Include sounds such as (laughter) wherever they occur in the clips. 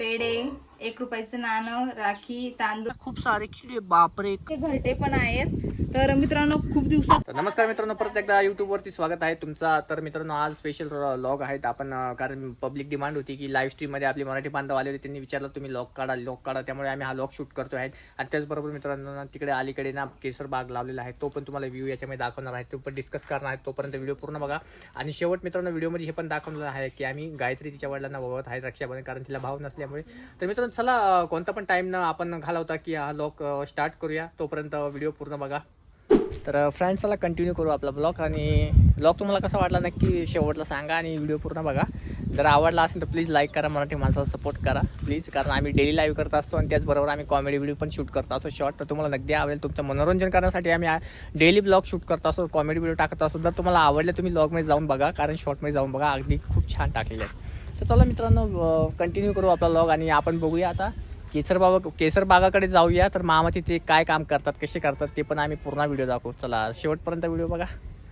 पेढे एक रुपयाचं नाणं राखी तांदूळ. खूप सारे किडे बापरे. घरटे पण आहेत. तर मित्रांनो खूप दिवसात नमस्कार मित्रांनो परत एकदा YouTube वरती स्वागत आहे तुमचा. तर मित्रांनो आज स्पेशल लॉग आहेत. आपण कारण पब्लिक डिमांड होती की लाईव्ह स्ट्रीममध्ये आपले मराठी बांधव आले होते त्यांनी विचारलं तुम्ही लॉग काढा लॉग काढा. त्यामुळे आम्ही हा लॉग शूट करतो आहे. आणि त्याचबरोबर मित्रांनो तिकडे अलीकडे ना केसर बाग लावलेला आहे. तो पण तुम्हाला व्ह्यू याच्यामध्ये दाखवणार आहे. तो पण डिस्कस करणार आहे तोपर्यंत व्हिडिओ पूर्ण बघा. आणि शेवट मित्रांनो व्हिडिओमध्ये हे पण दाखवलेलं आहे की आम्ही गायत्री तिच्या वडिलांना वळत आहे रक्षाबंधन कारण तिला भाव नसल्यामुळे. तर मित्रांनो चला कोणता पण टाईम न आपण घालवता की हा लॉग स्टार्ट करूया. तोपर्यंत व्हिडिओ पूर्ण बघा. तर फ्रेंड्स चला कंटिन्यू करू आपला ब्लॉग आणि ब्लॉग तुम्हाला कसा वाटला नक्की शेवटला सांगा आणि व्हिडिओ पूर्ण बघा. जर आवडला असेल तर प्लीज लाईक करा मराठी माणसाला सपोर्ट करा. प्लीज कारण आम्ही डेली लाईव्ह करत असतो आणि त्याचबरोबर आम्ही कॉमेडी व्हिडिओ पण शूट करत असतो. शॉर्ट तर तुम्हाला नक्की आवडेल. तुमचं मनोरंजन करण्यासाठी आम्ही डेली ब्लॉग शूट करत असतो कॉमेडी व्हिडिओ टाकत असतो. जर तुम्हाला आवडले तुम्ही ब्लॉगमध्ये जाऊन बघा कारण शॉर्टमध्ये जाऊन बघा. अगदी खूप छान टाकलेले आहे तर चला मित्रांनो कंटिन्यू करू आपला ब्लॉग आणि आपण बघूया आता. केसर बाबा केसर बागाकडे जाऊया तर मामा तिथे काय काम करतात कसे करतात ते पण आम्ही पूर्ण व्हिडिओ दाखवू. चला शेवटपर्यंत व्हिडिओ बघा.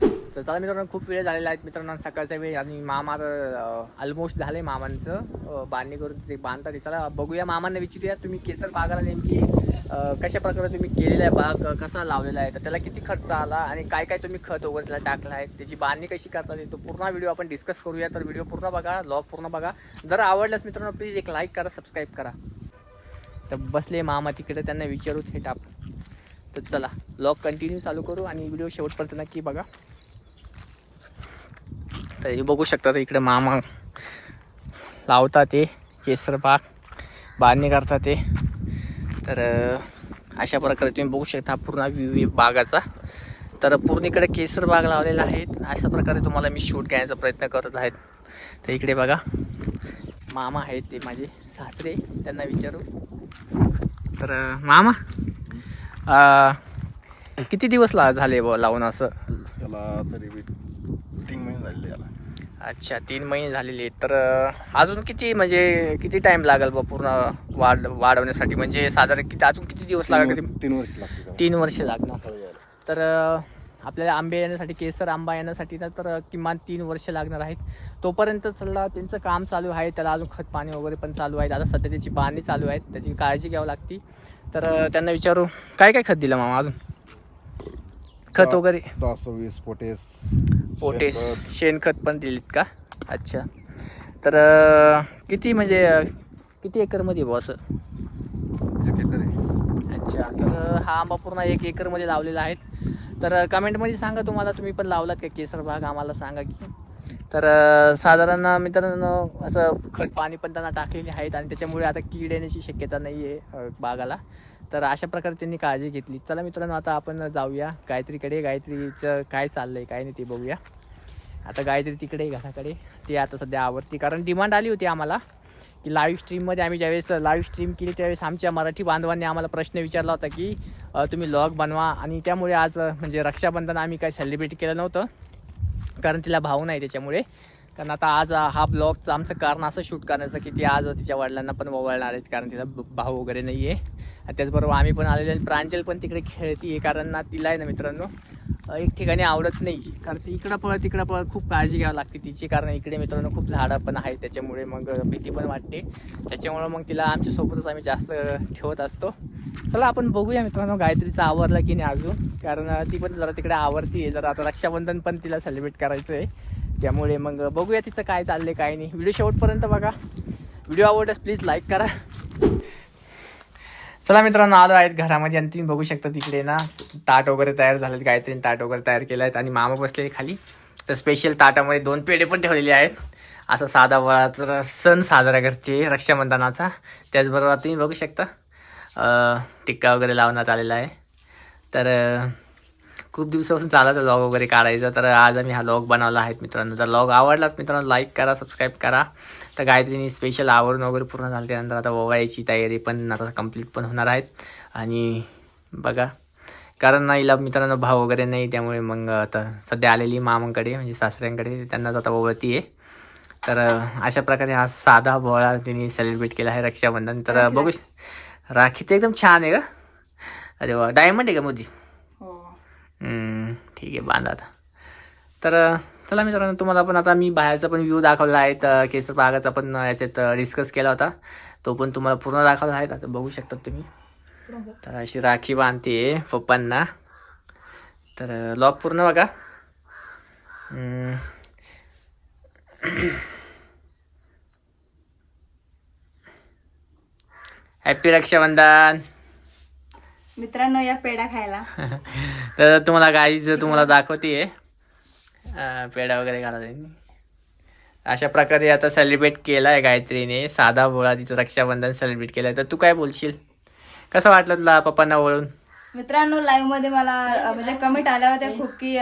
तर चला मित्रांनो खूप वेळ झालेला आहे मित्रांनो सकाळचा वेळ आणि मामा ऑलमोस्ट झाले मामांचं. बांधणी करून ते बांधतात. चला बघूया मामांना विचारूया तुम्ही केसर बागाला नेमकी कशा प्रकारे तुम्ही केलेला आहे बाग कसा लावलेला आहे तर त्याला किती खर्च आला आणि काय काय तुम्ही खत वगैरे त्याला टाकला आहे त्याची बांधणी कशी करतात तो पूर्ण व्हिडिओ आपण डिस्कस करूया. तर व्हिडिओ पूर्ण बघा लॉग पूर्ण बघा. जर आवडल्यास मित्रांनो प्लीज एक लाईक करा सबस्क्राईब करा. तर बसले मामा तिकडे त्यांना विचारू थेट आपण तर चला लॉक कंटिन्यू चालू करू आणि व्हिडिओ शेवटपर्यंत नक्की बघा. तर हे बघू शकता इकडे मामा लावतात ते केसरबाग बांधणी करतात ते तर अशा प्रकारे तुम्ही बघू शकता पूर्ण व्ह्यू बागाचा. तर पूर्ण इकडे केसर बाग लावलेला आहे अशा प्रकारे तुम्हाला मी शूट घ्यायचा प्रयत्न करत आहेत. तर इकडे बघा मामा आहेत ते माझे. सासरे त्यांना विचारू तर मामा अं, किती दिवस ला झाले बुवा लावून असं त्याला तरी बी तीन महिने झालेले याला अच्छा तीन महिने झालेले आहेत. तर अं, अजून किती म्हणजे किती टाइम लागेल बा पूर्ण वाढ वाढवण्यासाठी म्हणजे साधारण किती अजून किती दिवस लागेल तीन तीन वर्ष लागते त्याला. तीन वर्ष लागणार फळं यायला. तर अं, आपल्याला आंबे येण्यासाठी केसर आंबा येण्यासाठी ना तर किमान तीन वर्ष लागणार आहेत. तोपर्यंत चला त्यांचं काम चालू आहे. त्याला अजून खत पाणी वगैरे पण चालू आहे. आता सध्या त्याची बांधणी चालू आहे. त्याची काळजी घ्यावी लागते. तर त्यांना विचारू काय काय खत दिलं मामा अजून? खत वगैरे? सव्वीस पोटेस पोटेस शेणखत. पण दिलीत का? अच्छा. तर किती म्हणजे किती एकरमध्ये बुवा असं? एक एकर आहे. अच्छा. तर हा आंबा पूर्ण एक एकरमध्ये लावलेला आहे. तर कमेंटमध्ये सांगा तुम्हाला तुम्ही पण लावलात का केसर भाग आम्हाला सांगा की. तर साधारण मित्रांनो असं खत पाणी पण त्यांना टाकलेले आहेत आणि त्याच्यामुळे आता कीड येण्याची शक्यता नाही आहे बागाला. तर अशा प्रकारे त्यांनी काळजी घेतली. चला मित्रांनो आता आपण जाऊया. गायत्रीकडे. गायत्रीचं काय चाललंय काय नाही ते बघूया. आता गायत्री तिकडे घराकडे. ती आता सध्या आवडती कारण डिमांड आली होती आम्हाला. की लाईव्ह स्ट्रीममध्ये आम्ही ज्यावेळेस लाईव्ह स्ट्रीम केली त्यावेळेस आमच्या मराठी बांधवांनी आम्हाला प्रश्न विचारला होता की तुम्ही लॉग बनवा. आणि त्यामुळे आज म्हणजे रक्षाबंधन आम्ही काही सेलिब्रेट केलं नव्हतं. कारण तिला भाऊ नाही त्याच्यामुळे. कारण आता आज हा ब्लॉगचं आमचं कारण असं शूट करण्याचं की ती आज तिच्या वडिलांना पण वळणार आहेत. कारण तिला भाऊ वगैरे नाही आहे त्याचबरोबर आम्ही पण आलेले प्रांजल पण तिकडे खेळती आहे कारण ना तिला आहे ना मित्रांनो एक ठिकाणी आवडत नाही. कारण ती इकडं पळ तिकडं पळ खूप काळजी घ्यावी लागते. तिची कारण इकडे मित्रांनो खूप झाडं पण आहेत त्याच्यामुळे मग भीती पण वाटते. त्याच्यामुळं मग तिला आमच्यासोबतच आम्ही जास्त ठेवत असतो. चला आपण बघूया मित्रांनो गायत्रीचं आवरलं की नाही अजून. कारण ती पण जरा तिकडे आवडती आहे. जरा आता रक्षाबंधन पण तिला सेलिब्रेट करायचं आहे त्यामुळे मग बघूया तिचं काय चाललं आहे काय नाही. व्हिडिओ शेवटपर्यंत बघा. व्हिडिओ आवडल्यास प्लीज लाईक करा. चला मित्रांनो आलो आहेत घरामध्ये आणि तुम्ही बघू शकता तिकडे ना ताट वगैरे तयार झालेत गायत्रीने ताट वगैरे तयार केलं आहेत आणि मामा बसलेले खाली. तर स्पेशल ताटामध्ये दोन पेढे पण ठेवलेले आहेत. असा साधा वळाचा सण साजरा करते रक्षाबंधनाचा. त्याचबरोबर तुम्ही बघू शकता टिक्का वगैरे लावण्यात आलेला आहे. तर खूप दिवसापासून चालत लॉग वगैरे काढायचं. तर आज आम्ही हा लॉग बनवला आहे मित्रांनो. तर लॉग आवडलाच मित्रांनो लाईक करा सबस्क्राईब करा. तर गायत्रीने स्पेशल आवरून वगैरे पूर्ण झालं त्यानंतर आता ओवायची तयारी पण आता कंप्लीट पण होणार आहेत. आणि बघा. कारण ना हिला मित्रांनो भाव वगैरे नाही त्यामुळे मग आता सध्या आलेली मामांकडे म्हणजे सासऱ्यांकडे. त्यांनाच आता ओवळती आहे. तर अशा प्रकारे हा साधा बोळा तिने सेलिब्रेट केला आहे रक्षाबंधन. तर बघू राखी. तर एकदम छान आहे का अरे वा डायमंड आहे का मोदी? ठीक आहे बांधा आता. तर चला मित्रांनो तुम्हाला पण आता मी बाहेरचा पण व्ह्यू दाखवला आहे तर केसर बागाचा पण याच्यात डिस्कस केला होता. तो पण तुम्हाला पूर्ण दाखवला आहे आता बघू शकतात तुम्ही. तर अशी राखी बांधते पप्पांना. तर लॉक पूर्ण बघा. हम्म. (coughs) हॅपी रक्षाबंधन. मित्रांनो या पेढा खायला. (laughs) तर तुम्हाला गाईज तुम्हाला दाखवते पेढा वगैरे घाला अशा प्रकारे आता सेलिब्रेट केला आहे गायत्रीने. साधा बोळा तिचं रक्षाबंधन सेलिब्रेट केलं तर तू काय बोलशील? कसं वाटलं तुला पप्पांना वळून मित्रांनो लाईव्हमध्ये मला म्हणजे कमेंट आल्या होत्या खूप की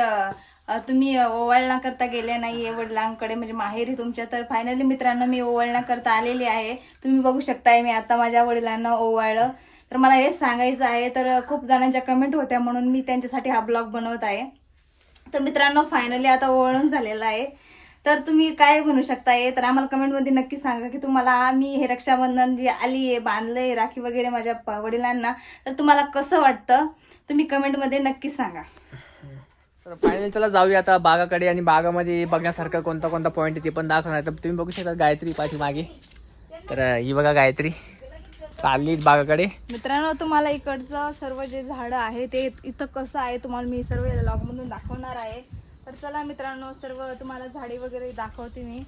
तुम्ही ओवाळणा करता गेले नाहीये वडिलांकडे. म्हणजे माहेरी तुमच्या तर फायनली मित्रांनो मी ओवाळणा करता आलेली आहे. तुम्ही बघू शकताय मी आता माझ्या वडिलांना ओवाळलं. तर मला हेच सांगायचं आहे तर खूप जणांच्या कमेंट होत्या म्हणून मी त्यांच्यासाठी हा ब्लॉग बनवत आहे. तर मित्रांनो फायनली आता ओळून झालेला आहे. तर तुम्ही काय म्हणू शकताय? तर आम्हाला कमेंटमध्ये नक्की सांगा की तुम्हाला मी हे रक्षाबंधन जे आली आहे बांधलंय राखी वगैरे माझ्या वडिलांना तर तुम्हाला कसं वाटतं? तुम्ही कमेंटमध्ये नक्की सांगा. तर फायनली चला जाऊया आता बागाकडे आणि बागामध्ये बघण्यासारखं कोणता कोणता पॉईंट आहे ते पण दाखवणार तर तुम्ही बघू शकता गायत्री पाठीमागे तर ही बघा गायत्री. चालली बागाकडे. मित्रांनो तुम्हाला इकडचं सर्व जे झाडं आहे ते इथं कसं आहे तुम्हाला मी सर्व लॉगमधून दाखवणार आहे. तर चला मित्रांनो सर्व तुम्हाला झाडे वगैरे दाखवते मी.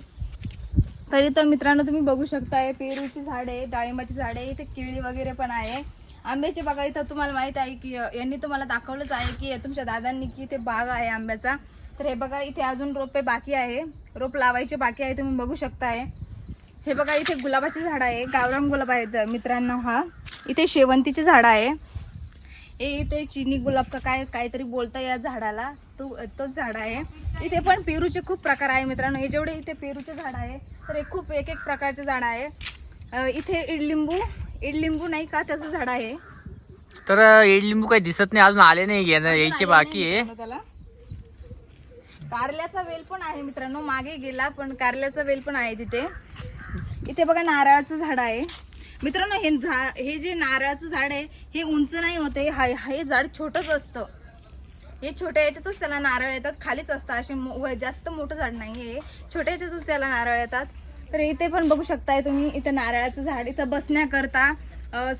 तरी तर मित्रांनो तुम्ही बघू शकताय पेरूची झाडे डाळिंबाची झाडे इथे केळी वगैरे पण आहे. आंब्याचे बागा इथं तुम्हाला माहीत आहे की यांनी तुम्हाला दाखवलंच आहे की तुमच्या दादांनी की इथे बाग आहे आंब्याचा. तर हे बघा इथे अजून रोपे बाकी आहे. रोप लावायचे बाकी आहे तुम्ही बघू शकताय. हे बघा इथे गुलाबाचे झाड आहे. गावरान गुलाब आहेत मित्रांनो हा. इथे शेवंतीचे झाड आहे. हे इथे चिनी गुलाब का काय काहीतरी बोलता या झाडाला. तो तोच झाड आहे. इथे पण पेरूचे खूप प्रकार आहे मित्रांनो. हे जेवढे इथे पेरूचे झाड आहे तर हे खूप एक एक प्रकारचे झाड आहे. इथे इडलिंबू इडलिंबू नाही का त्याचं झाड आहे. तर इडलिंबू काही दिसत नाही अजून आले नाही यायचे बाकी आहे. त्याला. कारल्याचा वेल पण आहे मित्रांनो मागे गेला पण कारल्याचा वेल पण आहे तिथे. इथे बघा नारळाचं झाड आहे. मित्रांनो हे झा हे जे नारळाचं झाड आहे हे उंच नाही होते हा हे झाड छोटंच असतं. हे छोट्या याच्यातच त्याला नारळ येतात खालीच असतं. असे मो- व- जास्त मोठं झाड नाही हे छोट्या याच्यातच त्याला नारळ येतात. तर इथे पण बघू शकताय तुम्ही इथे नारळाचं झाड. इथं बसण्याकरता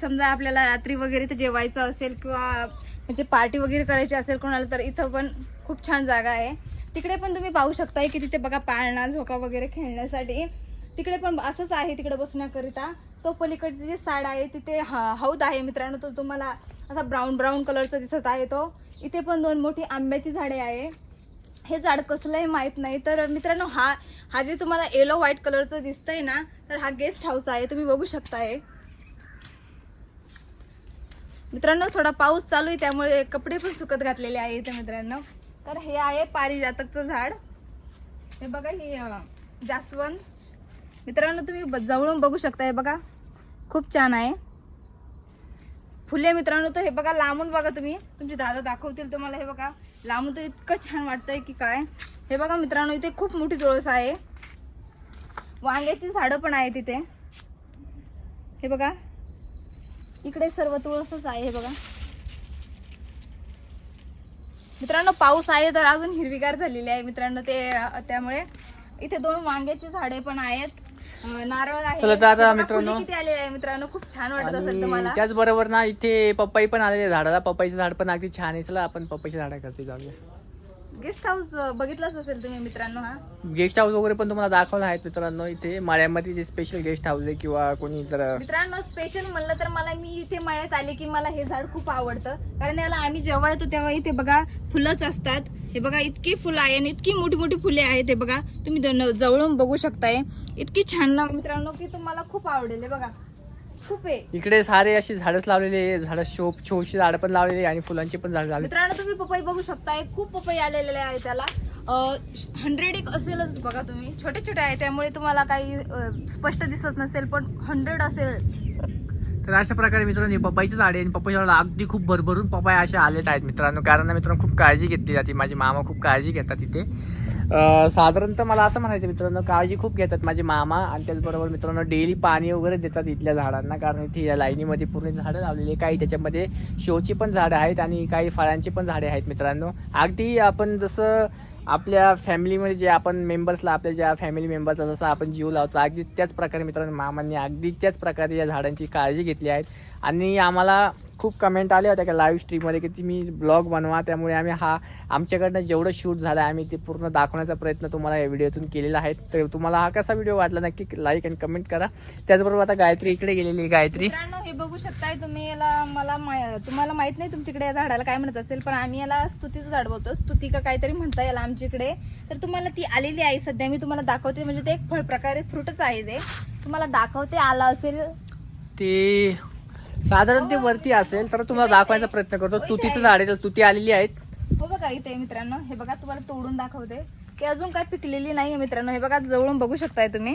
समजा आपल्याला रात्री वगैरे इथं जेवायचं असेल किंवा म्हणजे पार्टी वगैरे करायची असेल कोणाला तर इथं पण खूप छान जागा आहे. तिकडे पण तुम्ही पाहू शकताय की तिथे बघा पाळणा झोका वगैरे खेळण्यासाठी तिकडे पण असंच आहे तिकडे बसण्याकरिता. तो पलीकडची जे साड आहे तिथे हा हौद आहे मित्रांनो तो तुम्हाला असा ब्राऊन ब्राऊन कलरचा दिसत आहे तो. इथे पण दोन मोठी आंब्याची झाडे आहे. हे झाड कसलंही माहीत नाही तर मित्रांनो हा हा जे तुम्हाला येलो व्हाईट कलरचं दिसतंय ना तर हा गेस्ट हाऊस आहे तुम्ही बघू शकताय. मित्रांनो थोडा पाऊस चालू आहे त्यामुळे कपडे पण सुकत घातलेले आहे इथे मित्रांनो. तर हे आहे पारिजातकचं झाड. हे बघा हे जास्वंद. मित्रांनो तुम्ही ब- जवळून बघू शकताय बघा. खूप छान आहे. फुले मित्रांनो तर हे बघा लांबून बघा तुम्ही. तुमचे दादा दाखवतील तुम्हाला हे बघा. लांबून तर इतकं छान वाटतंय की काय. हे बघा मित्रांनो इथे खूप मोठी तुळस आहे. वांग्याची झाडं पण आहेत तिथे हे बघा. इकडे सर्व तुळसच आहे हे बघा. मित्रांनो पाऊस आहे तर अजून हिरवीगार झालेली आहे मित्रांनो ते त्यामुळे इथे दोन वांग्याची झाडे पण आहेत. नारळ आहे. चला तर आता मित्रांनो- किती आले आहे मित्रांनो. खूप छान वाटत असेल आणि तुम्हाला. त्याचबरोबर ना इथे पपई पण आलेले झाडाला. पपईचं झाड पण अगदी छान आहे. चला आपण पपईच्या झाडाकडे जाऊया. गेस्ट हाऊस बघितलंच असेल तुम्ही मित्रांनो हा? गेस्ट हाऊस वगैरे पण तुम्हाला दाखवलं आहेत मित्रांनो इथे. माळ्यामध्ये जे स्पेशल गेस्ट हाऊस आहे किंवा कोणी तर मित्रांनो स्पेशल म्हणलं तर मला मी इथे मळ्यात आले की मला हे झाड खूप आवडतं. कारण याला आम्ही जेव्हा येतो तेव्हा इथे बघा फुलंच असतात. हे बघा इतकी फुलं आहे आणि इतकी मोठी मोठी फुले आहेत हे बघा. तुम्ही जवळून बघू शकताय. इतकी छान ना मित्रांनो की तुम्हाला खूप आवडेल. हे बघा खूप आहे. इकडे सारे अशी झाडच लावलेले आहे. झाडं शो शोची झाडं पण लावलेली आहे आणि फुलांची पण झाडं लावली मित्रांनो तुम्ही पपई बघू शकताय. खूप पपई आलेले आहे त्याला. हंड्रेड एक असेलच बघा तुम्ही. छोटे छोटे आहे त्यामुळे तुम्हाला काही अं, स्पष्ट दिसत नसेल पण हंड्रेड असेल तर अशा प्रकारे मित्रांनो पपईचं झाड आहे आणि झाडाला अगदी खूप भरभरून पपई असे आलेत आहेत मित्रांनो. कारण ना मित्रांनो खूप काळजी घेतली जाते. माझे मामा खूप काळजी घेतात इथे. अं, साधारणतः मला असं म्हणायचं मित्रांनो काळजी खूप घेतात माझे मामा आणि त्याचबरोबर मित्रांनो डेली पाणी वगैरे देतात इथल्या झाडांना कारण इथे या लाईनीमध्ये पूर्ण झाडं लावलेली आहे काही त्याच्यामध्ये शोची पण झाडं आहेत आणि काही फळांची पण झाडे आहेत मित्रांनो. अगदी आपण जसं आपल्या फॅमिलीमध्ये जे आपण मेंबर्सला आपल्या ज्या फॅमिली मेंबर्सला जसं आपण जीव लावतो अगदी त्याच प्रकारे मित्रांनो मामांनी अगदी त्याच प्रकारे या झाडांची काळजी घेतली आहे. आणि आम्हाला खूप कमेंट आले होत्या का लाईव्ह स्ट्रीममध्ये की तुम्ही ब्लॉग बनवा त्यामुळे आम्ही हा आमच्याकडनं जेवढं शूट झालं आहे आम्ही ते पूर्ण दाखवण्याचा प्रयत्न तुम्हाला या व्हिडिओतून केलेला आहे. तर तुम्हाला हा कसा व्हिडिओ वाटला नक्की लाईक आणि कमेंट करा. त्याचबरोबर आता गायत्री इकडे गेलेली आहे गायत्री. हे बघू शकताय तुम्ही याला मला तुम्हाला माहीत नाही तुमच्याकडे या झाडाला काय म्हणत असेल पण आम्ही याला स्तुतीचं झाड बोलतो स्तुती का काहीतरी म्हणता याला आमच्याकडे तर तुम्हाला ती आलेली आहे सध्या. मी तुम्हाला दाखवते. म्हणजे ते एक फळ प्रकारे फ्रूटच आहे ते. तुम्हाला दाखवते आला असेल. ते साधारण ते वरती असेल तर तुम्हाला दाखवायचा प्रयत्न करतो. तुतीचं झाड आहे तर तुती आलेली आहेत. हो बघा इथे आहे मित्रांनो. हे बघा तुम्हाला तोडून दाखवते. ते अजून काय पिकलेली नाहीये मित्रांनो. हे बघा जवळून बघू शकताय तुम्ही.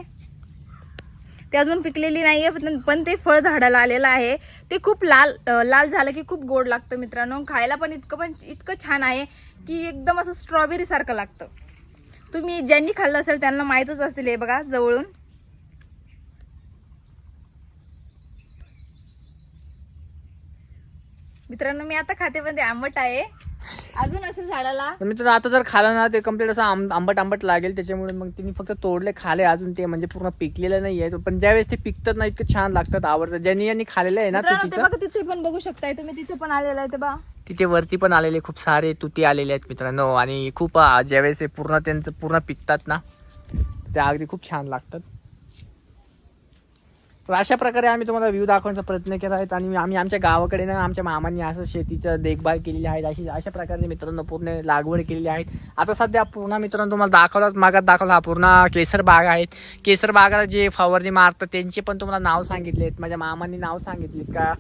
ते अजून पिकलेली नाही आहे पण ते फळ झाडाला आलेलं आहे. ते खूप लाल लाल झालं की खूप गोड लागतं मित्रांनो. खायला पण इतकं पण इतकं छान आहे की एकदम असं स्ट्रॉबेरीसारखं लागतं. तुम्ही ज्यांनी खाल्लं असेल त्यांना माहीतच असतील हे बघा जवळून. मित्रांनो मी आता खाते पण ते आंबट आहे. अजून असेल झाडाला तर मित्रांनो आता जर खालं ना ते कंप्लीट असं आंब- आंबट आंबट लागेल त्याच्यामुळे मग तिने फक्त तोडले खाले अजून ते म्हणजे पूर्ण पिकलेलं नाही आहे पण ज्यावेळेस ते पिकतात ना इतकं छान लागतात आवडतात. ज्यांनी यांनी खाल्लेलं आहे ना मित्रांनो ते तुतीचं बघा तिथे पण बघू शकताय तुम्ही तिथे पण आलेला आहे ते बघा. तिथे वरती पण आलेले खूप सारे तुती आलेले आहेत मित्रांनो. आणि खूप अं, ज्यावेळेस हे पूर्ण त्यांचं पूर्ण पिकतात ना ते अगदी खूप छान लागतात. तर अशा प्रकारे आम्ही तुम्हाला व्ह्यू दाखवण्याचा प्रयत्न केला आहे. आणि आम्ही आमच्या गावाकडे ना आमच्या मामांनी असं शेतीचं देखभाल केलेली आहे. अशी अशा प्रकारे मित्रांनो पूर्ण लागवड केलेली आहे. आता सध्या पूर्ण मित्रांनो तुम्हाला दाखवला मागात दाखवला हा पूर्ण केसर बाग आहेत केसर बागाला जे फवारणी मारतात त्यांचे पण तुम्हाला नाव सांगितले आहेत. माझ्या मामांनी नाव सांगितलेत का?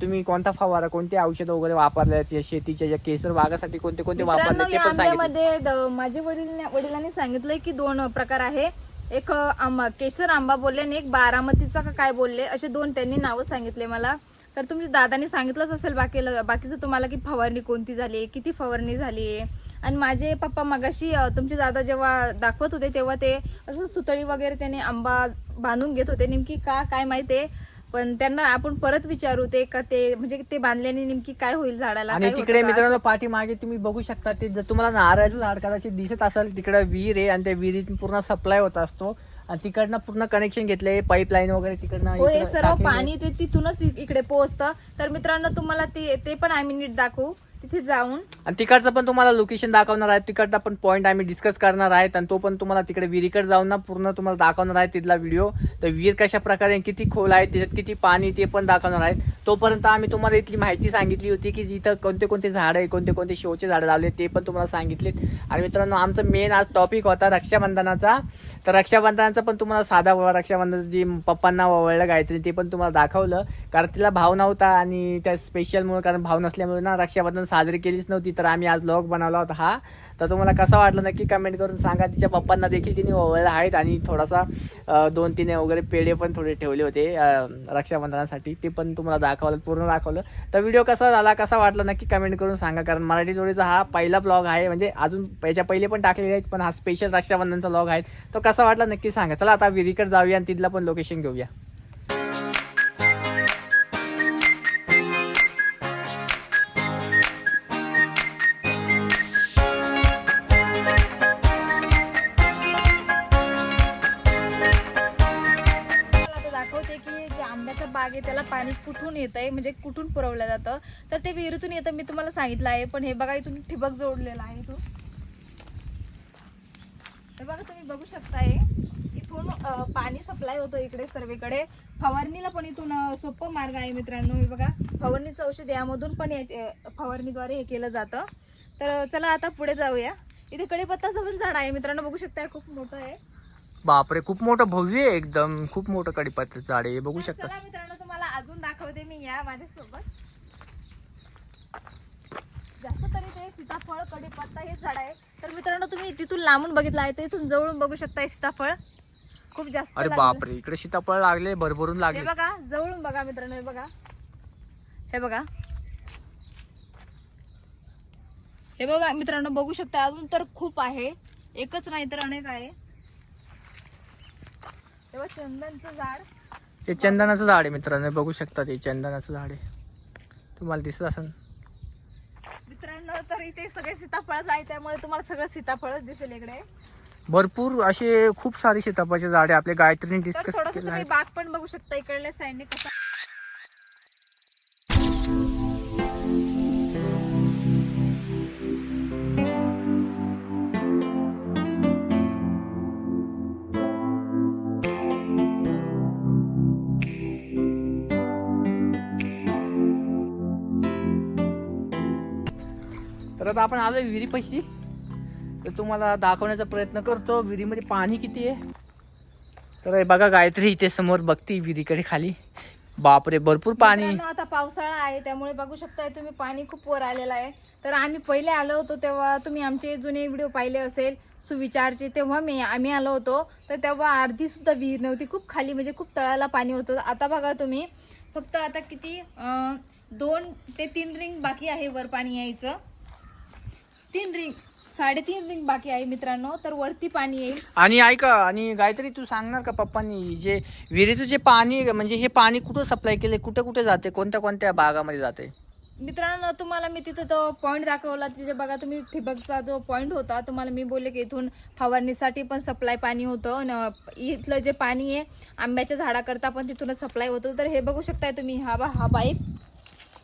तुम्ही कोणता फवारा कोणते औषधं वगैरे वापरले आहेत? या शेतीच्या या केसर बागासाठी कोणते कोणते वापरले ते पण सांगितले माझे वडील वडिलांनी सांगितलंय की दोन प्रकार आहे. एक आंबा केसर आंबा बोलले आणि एक बारामतीचा का काय बोलले असे दोन त्यांनी नावं सांगितले मला. तर तुमच्या दादानी सांगितलंच असेल बाकीला बाकीचं तुम्हाला की फवारणी कोणती झाली आहे किती फवारणी झाली आहे. आणि माझे पप्पा मगाशी तुमचे दादा जेव्हा दाखवत होते तेव्हा ते असं सुतळी वगैरे त्याने आंबा बांधून घेत होते. नेमकी का काय माहिती आहे. पण त्यांना आपण परत विचारू ते का ते म्हणजे ते बांधल्याने नेमकी काय होईल झाडाला आणि काय होतं तिकडे का? मित्रांनो पाठीमागे तुम्ही बघू शकता ते जर तुम्हाला नारळाचं झाड कदाचित दिसत असेल तिकडे विहीर आहे आणि त्या विहिरीत पूर्ण सप्लाय होत असतो आणि तिकडनं पूर्ण कनेक्शन घेतलंय पाईपलाईन वगैरे तिकडनं हो हे इकडं सर्व टाकलेलं आहे. पाणी ते तिथूनच इ- इकडे पोहोचतं तर मित्रांनो तुम्हाला ते ते पण आम्ही नीट दाखवू तिथे जाऊन आणि तिकडचं पण तुम्हाला लोकेशन दाखवणार आहे. तिकडचा पण पॉईंट आम्ही डिस्कस करणार आहेत आणि तो पण तुम्हाला तिकडे विहिरीकडे जाऊन ना पूर्ण तुम्हाला दाखवणार आहे तिथला व्हिडिओ तर विहीर कशा प्रकारे किती खोल आहे त्याच्यात किती पाणी ते पण दाखवणार आहे तोपर्यंत आम्ही तुम्हाला इथली माहिती सांगितली होती की इथं कोणते कोणते झाड आहे कोणते कोणते शोचे झाडं लावले ते पण तुम्हाला सांगितले आणि मित्रांनो आमचं मेन आज टॉपिक होता रक्षाबंधनाचा. तर रक्षाबंधनाचा पण तुम्हाला साधा रक्षाबंधन जी पप्पांना वळलं गायत्री ते पण तुम्हाला दाखवलं. कारण तिला भाव नव्हता आणि त्या स्पेशलमुळे कारण भाव नसल्यामुळे ना रक्षाबंधन साजरी केलीच नव्हती तर आम्ही आज ब्लॉग बनवला होता हा. तर तुम्हाला कसा वाटलं नक्की कमेंट करून सांगा. तिच्या पप्पांना देखील तिने ओवळला आहेत आणि थोडासा दोन तीन वगैरे पेढे पण थोडे ठेवले होते रक्षाबंधनासाठी. ते पण तुम्हाला दाखवलं पूर्ण दाखवलं. तर व्हिडिओ कसा झाला कसा वाटला नक्की कमेंट करून सांगा. कारण मराठी जोडीचा हा पहिला ब्लॉग आहे म्हणजे अजून याच्या पहिले पण टाकलेले आहेत पण हा स्पेशल रक्षाबंधनचा ब्लॉग आहे. तो कसा वाटला नक्की सांगा. चला आता विहिरीकडे जाऊया आणि तिथला पण लोकेशन घेऊया. आहे त्याला पाणी कुठून येत आहे म्हणजे कुठून पुरवलं जातं तर ते विहिरीतून येतं मी तुम्हाला सांगितलं आहे पण हे बघा इथून ठिबक जोडलेला आहे इथून हे बघा तुम्ही बघू शकताय इथून पाणी सप्लाय होतं इकडे सर्वीकडे. फवारणीला पण इथून सोपं मार्ग आहे मित्रांनो हे बघा. फवारणीचं औषध यामधून पण याचे- फवारणीद्वारे हे केलं जातं. तर चला आता पुढे जाऊया. इथे कडीपत्ताचं पण झाड आहे मित्रांनो बघू शकताय खूप मोठं आहे. बापरे खूप मोठं भव्य आहे एकदम. खूप मोठं कडीपत्त्याचं झाड आहे बघू शकता. अजून दाखवते मी या माझ्यासोबत. जास्त तरी ते सीताफळ कडीपत्ता हे झाड आहे. तर मित्रांनो तुम्ही तिथून लांबून बघितलं आहे तर इथून जवळून बघू शकता सीताफळ. खूप जास्त अरे. बापरे इकडे सीताफळ लागले भरभरून हे लागले. बघा जवळून बघा मित्रांनो हे बघा. हे बघा. हे बघा मित्रांनो बघू शकता अजून तर खूप आहे. एकच नाही तर अनेक आहे. तेव्हा चंदनचं झाड. हे चंदनाचं झाड आहे मित्रांनो बघू शकता ते चंदनाचं झाड आहे. तुम्हाला दिसत असेल मित्रांनो तर इथे सगळे सीताफळच आहे त्यामुळे तुम्हाला सगळं सीताफळच दिसेल इकडे. भरपूर असे खूप सारे सीताफळाचे झाडे आपल्या गायत्रीने तर डिस्कस थोडस केलं तुम्ही आहे. बाग पण बघू शकता इकडल्या साईडने कसं परत आपण आलो विहिरीपाशी. तर तुम्हाला दाखवण्याचा प्रयत्न करतो. विहिरीमध्ये पाणी किती आहे? तर हे बघा गायत्री इथे समोर बघती विहिरीकडे खाली. बापरे भरपूर पाणी. मित्रांनो, आता पावसाळा आहे त्यामुळे बघू शकताय तुम्ही पाणी खूप वर आलेलं आहे. तर आम्ही पहिले आलो होतो तेव्हा तुम्ही आमचे जुने व्हिडिओ पाहिले असेल सुविचारचे. तेव्हा मी आम्ही आलो होतो तर तेव्हा अर्धी सुद्धा विहीर नव्हती. खूप खाली म्हणजे खूप तळाला पाणी होतं. आता बघा तुम्ही फक्त आता किती अं, दोन ते तीन रिंग बाकी आहे वर पाणी यायचं. तीन रिंग साडेतीन रिंग बाकी आहे मित्रांनो तर वरती पाणी येईल. आणि ऐका आणि गायत्री तू सांगणार का पप्पांनी जे विहिरीचं जे पाणी आहे, म्हणजे हे पाणी कुठं सप्लाय केले कुठे कुठे जाते कोणत्या कोणत्या भागामध्ये जाते? मित्रांनो तुम्हाला मी तिथं तो पॉईंट दाखवला तिथे बघा तुम्ही ठिबकचा जो पॉईंट होता तुम्हाला मी बोलले की इथून फवारणीसाठी पण सप्लाय पाणी होतं न इथलं जे पाणी आहे आंब्याच्या झाडाकरता पण तिथूनच सप्लाय होतं. तर हे बघू शकताय तुम्ही हा बा हा पाईप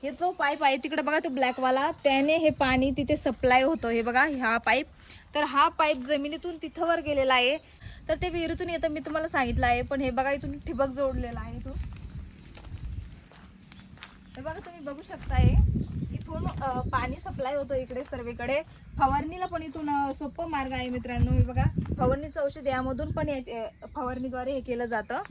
हे जो पाईप आहे तिकडे बघा तो ब्लॅकवाला त्याने हे पाणी तिथे सप्लाय होतं. हे बघा हा पाईप. तर हा पाईप जमिनीतून तिथं वर गेलेला आहे. तर ते विहिरीतून येतं मी तुम्हाला सांगितलं आहे. पण हे बघा इथून ठिबक जोडलेला आहे तो. हे बघा तुम्ही बघू शकताय. इथून पाणी सप्लाय होतो इकडे सर्वेकडे. फवारणीला पण इथून सोपं मार्ग आहे मित्रांनो. हे बघा फवारणीचं औषध यामधून पण याचे- फवारणीद्वारे हे केलं जातं.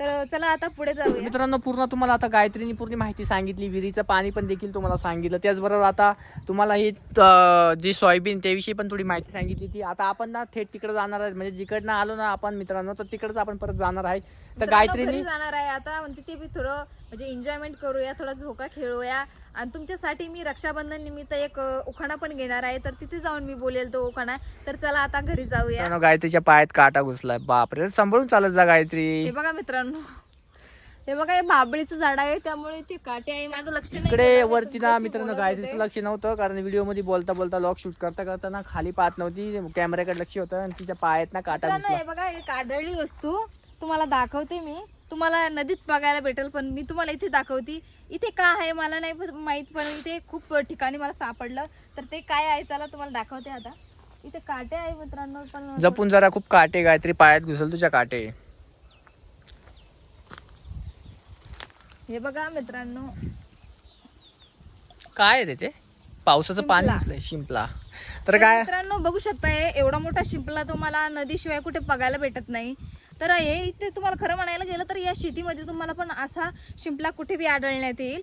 तर चला आता पुढे जाऊ मित्रांनो पूर्ण तुम्हाला आता गायत्रीनी पूर्ण माहिती सांगितली. विहिरीचं पाणी पण देखील तुम्हाला सांगितलं. त्याचबरोबर आता तुम्हाला हे जी जे सोयाबीन त्याविषयी पण थोडी माहिती सांगितली ती आता आपण ना थेट तिकडे जाणार आहे म्हणजे जिकडनं आलो ना आपण मित्रांनो तर तिकडंच आपण परत जाणार आहे. तर गायत्रीने जाणार आहे आता. म्हणते ते बी थोडं म्हणजे एन्जॉयमेंट करूया थोडा झोका खेळूया. आणि तुमच्यासाठी मी रक्षाबंधन निमित्त एक उखाणा पण घेणार आहे. तर तिथे जाऊन मी बोलेल तो उखाणा. तर चला आता घरी जाऊया. मित्रांनो, गायत्रीच्या पायात काटा घुसलाय. बापरे सांभाळून चालत जा गायत्री. हे बघा मित्रांनो. हे बघा हे बाबळीचं झाड आहे. त्यामुळे ते काटे आहे. माझं लक्ष नाही इकडे गेलं. वरती ना तुमच्याशी मित्रांनो बोलत गायत्रीचं. लक्ष नव्हतं. कारण व्हिडिओमध्ये बोलता बोलता लॉक शूट करता करता ना खाली पाहत नव्हती. कॅमेऱ्याकडे लक्ष होतं आणि तिच्या पायात ना काटा मित्रांनो, घुसला. हे बघा एक आढळली वस्तू. तुम्हाला दाखवते मी. तुम्हाला नदीत बघायला भेटेल पण मी तुम्हाला इथे दाखवते. इथे का आहे मला नाही माहीत पण इथे खूप ठिकाणी मला सापडलं. तर ते काय आहे चला तुम्हाला दाखवते आता. इथे काटे आहे मित्रांनो पण (laughs) जपून जरा खूप काटे गायत्री पायात घुसल तुझ्या काटे. हे बघा मित्रांनो. काय आहे ते? पावसाचं पाणी. घुसलंय शिंपला. तर तर काय? मित्रांनो बघू शकताय एवढा मोठा शिंपला तुम्हाला नदीशिवाय कुठे बघायला भेटत नाही. तर हे इथे तुम्हाला खरं म्हणायला गेलं तर या शेतीमध्ये तुम्हाला पण असा शिंपला कुठे बी आढळण्यात येईल.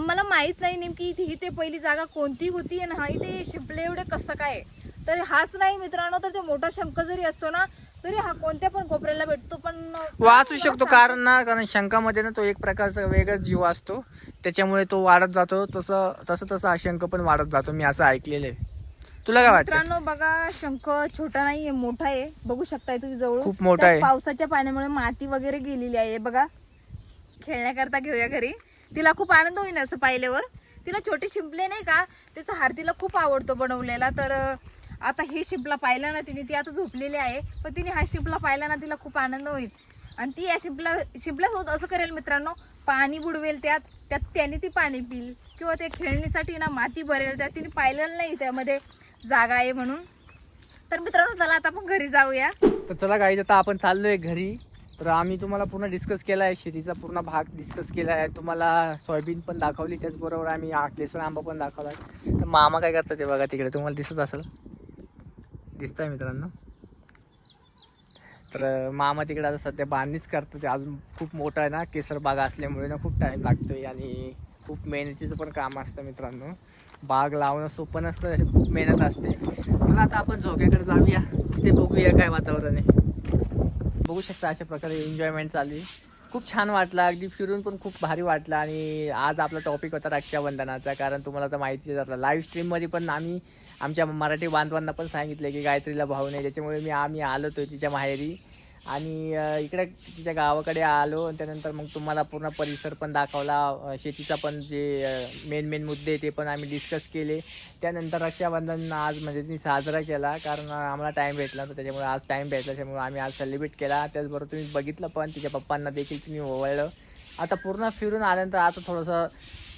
मला माहीत नाही नेमकी इथे इथे पहिली जागा कोणती होती आणि हा इथे शिंपले एवढे कसं काय तर हाच नाही मित्रांनो तर ते मोठा शंख जरी असतो ना तरी हा कोणत्या पण कोपऱ्याला भेटतो पण वाचू शकतो कारण ना कारण शंखामध्ये ना तो एक प्रकारचा वेगळाच जीव असतो. त्याच्यामुळे तो वाढत जातो. तसं तसं तसं हा शंख पण वाढत जातो. मी असं ऐकलेलं आहे. तुला काय वाटतं? मित्रांनो बघा शंख छोटा नाही मोठा आहे. बघू शकताय तुम्ही जवळ खूप मोठा आहे. पावसाच्या पाण्यामुळे माती वगैरे गेलेली आहे. बघा खेळण्याकरता घेऊया घरी. तिला खूप आनंद होईल असं पाहिल्यावर. तिला छोटे शिंपले नाही का? त्याचा हार तिला खूप आवडतो बनवलेला. तर अं, आता हे शिंपला पाहिला ना तिने ती आता झोपलेली आहे. पण तिने हा शिंपला पाहिला ना तिला खूप आनंद होईल. आणि ती या शिंपला शिंपल्यासोबत असं करेल मित्रांनो पाणी बुडवेल त्यात. त्यात त्याने ती पाणी पिईल. किंवा ते खेळणीसाठी ना माती भरेल त्यात. तिने पाहिलेलं नाही त्यामध्ये. जागा आहे म्हणून. तर मित्रांनो चला आता आपण घरी जाऊया. तर चला गाईज आता आपण चाललोय घरी. तर आम्ही तुम्हाला पूर्ण डिस्कस केला आहे शेतीचा पूर्ण भाग डिस्कस केला आहे तुम्हाला सोयाबीन पण दाखवली त्याचबरोबर आम्ही आ- केसर आंबा पण दाखवला आहे तर मामा काय करतात ते बघा तिकडे तुम्हाला दिसत असेल? दिसतंय मित्रांनो. तर मामा तिकडे आता सध्या बांधणीच करतात. ते अजून खूप मोठा आहे ना केसर बाग असल्यामुळे ना खूप टाईम लागतोय आणि खूप मेहनतीचं पण काम असतं मित्रांनो. बाग लावणं सोपं नसतं त्याच्यात खूप मेहनत असते. तर आता आपण झोक्याकडे जाऊया. ते बघूया काय वातावरण आहे. बघू शकता अशा प्रकारे एन्जॉयमेंट चालली. आहे खूप छान वाटलं अगदी फिरून पण खूप भारी वाटलं आणि आज आपला टॉपिक होता रक्षाबंधनाचा कारण तुम्हाला तर माहिती आहे लाईव्ह स्ट्रीममध्ये पण आम्ही आमच्या मराठी बांधवांना पण सांगितलं की गायत्रीला भाऊ नाही त्याच्यामुळे मी आम्ही आलो होतो तिच्या माहेरी. आणि इकडे तिच्या गावाकडे आलो आणि त्यानंतर मग तुम्हाला पूर्ण परिसर पण दाखवला. शेतीचा पण जे मेन मेन मुद्दे ते पण आम्ही डिस्कस केले. त्यानंतर रक्षाबंधन आज म्हणजे मी साजरा केला. कारण आम्हाला टाईम भेटला तर त्याच्यामुळे आज टाईम भेटला. त्यामुळे आम्ही आज सेलिब्रेट केला. त्याचबरोबर तुम्ही बघितलं पण तिच्या पप्पांना देखील तुम्ही ओवळलं. आता पूर्ण फिरून आल्यानंतर आता थोडंसं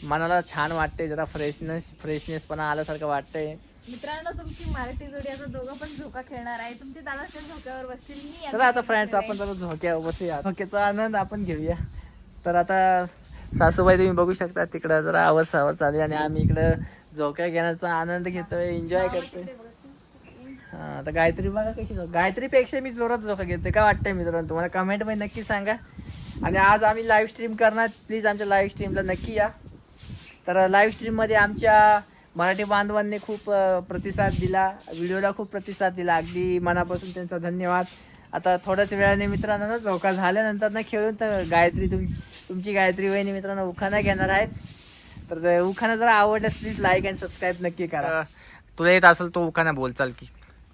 मनाला छान वाटते जरा फ्रेशनेस फ्रेशनेसपणा आल्यासारखं वाटतंय. मित्रांनो तुमची मराठी जोडी आता दोघं पण झोका खेळणार आहे. तुमचे दादा त्या झोक्यावर बसतील मी तर आता फ्रेंड्स आपण जरा झोक्या बसूया. झोक्याचा आनंद आपण घेऊया. तर आता सासूबाई तुम्ही बघू शकता तिकडं जरा आवाज आवाज चालू आहे आणि आम्ही इकडं झोक्या घेण्याचा आनंद घेतोय एन्जॉय करतोय. हा आता गायत्री बघा कशी झोप गायत्रीपेक्षा मी जोरात झोका घेतोय. काय वाटतंय मित्रांनो? तुम्हाला कमेंटमध्ये नक्की सांगा. आणि आज आम्ही लाईव्ह स्ट्रीम करणार. प्लीज आमच्या लाईव्ह स्ट्रीमला नक्की या. तर लाईव्ह स्ट्रीममध्ये आमच्या मराठी बांधवांनी खूप प्रतिसाद दिला. व्हिडिओला खूप प्रतिसाद दिला. अगदी मनापासून त्यांचा धन्यवाद. आता थोड्याच वेळाने मित्रांनो ना झोका झाल्यानंतर ना खेळून तर गायत्री तुम तुमची गायत्री वहिनी मित्रांनो उखाणा घेणार आहेत. तर उखाणा जर आवडल्यास प्लीज लाईक अँड सबस्क्राईब नक्की करा. तुला येत असेल तो उखाणा बोलचाल की.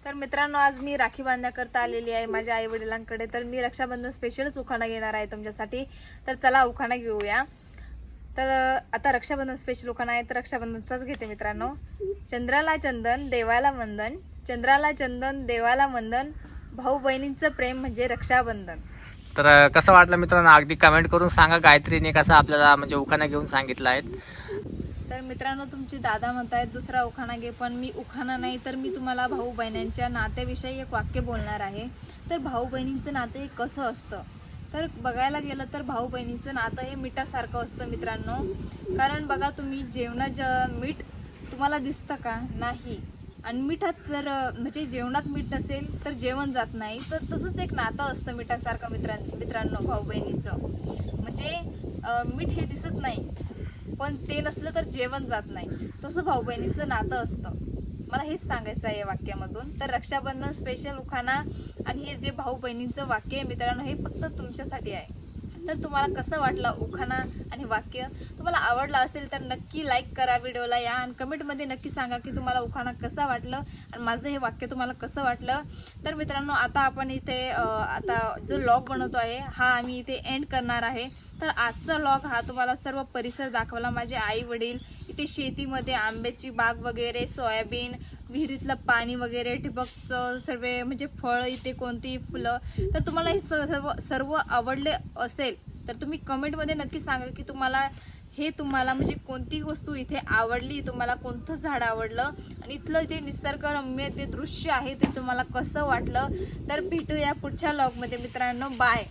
तर मित्रांनो आज मी राखी बांधण्याकरता आलेली आहे माझ्या आई वडिलांकडे तर मी रक्षाबंधन स्पेशलच उखाणा घेणार आहे तुमच्यासाठी. तर चला उखाणा घेऊया. तर आता रक्षाबंधन स्पेशल उखाणा आहे तर रक्षाबंधनचाच घेते मित्रांनो. चंद्राला चंदन देवाला वंदन. चंद्राला चंदन देवाला वंदन. भाऊ बहिणींचं प्रेम म्हणजे रक्षाबंधन. तर कसं वाटलं मित्रांनो? अगदी कमेंट करून सांगा. गायत्रीने कसं आपल्याला म्हणजे उखाणा घेऊन सांगितलं आहे. तर मित्रांनो तुमचे दादा म्हणतायत दुसरा उखाणा घे पण मी उखाणा नाही तर मी तुम्हाला भाऊ बहिणींच्या नात्याविषयी एक वाक्य बोलणार आहे. तर भाऊ बहिणींचं नातं कसं असतं? तर बघायला गेलं तर भाऊ बहिणीचं नातं हे मिठासारखं असतं मित्रांनो. कारण बघा तुम्ही जेवणा ज मीठ तुम्हाला दिसतं का? नाही. आणि मिठात जर म्हणजे जेवणात मीठ नसेल तर जेवण जात नाही. तर तसंच एक नातं असतं मिठासारखं मित्रां मित्रांनो भाऊ बहिणीचं. म्हणजे मीठ हे दिसत नाही. पण ते नसलं तर जेवण जात नाही. तसं भाऊ बहिणीचं नातं असतं. मला हेच सांगायचं आहे या वाक्यामधून. तर रक्षाबंधन स्पेशल उखाणा आणि हे जे भाऊ बहिणींचं वाक्य आहे मित्रांनो हे फक्त तुमच्यासाठी आहे. तर तुम्हाला कसं वाटलं उखाणा आणि वाक्य? तुम्हाला आवडलं असेल तर नक्की लाईक करा व्हिडिओला या आणि कमेंटमध्ये नक्की सांगा की तुम्हाला उखाणा कसा वाटलं आणि माझं हे वाक्य तुम्हाला कसं वाटलं. तर मित्रांनो आता आपण इथे आता जो लॉग बनवतो आहे हा आम्ही इथे एंड करणार आहे. तर आजचा लॉग हा तुम्हाला सर्व परिसर दाखवला. माझे आई वडील इथे शेतीमध्ये आंब्याची बाग वगैरे सोयाबीन विहिरीतलं पाणी वगैरे ठिबकचं सर्व म्हणजे फळ इथे कोणती फुलं तर तुम्हाला हे सर्व सर्व आवडले असेल तर तुम्ही कमेंटमध्ये नक्की सांगा की तुम्हाला हे तुम्हाला म्हणजे कोणती वस्तू इथे आवडली तुम्हाला कोणतं झाड आवडलं आणि इथलं जे निसर्गरम्य ते दृश्य आहे ते तुम्हाला कसं वाटलं तर भेटूया पुढच्या लॉगमध्ये मित्रांनो. बाय